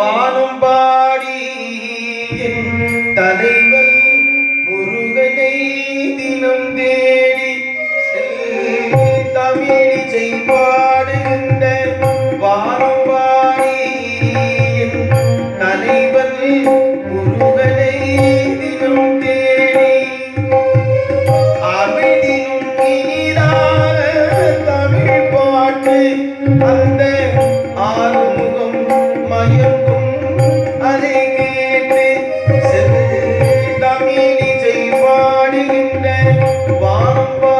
வானம் பாடி தலைவன் முருகனை தினம் தேடி தமிழிசை பாடுகின்ற வானம் பாடி தலைவன் முருகனை தினம் தேடி அமிழ்தினும் இனிதான தமிழ் பாட்டு அந்த ஆறுமுகம் மயம் வானம்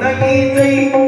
那一堆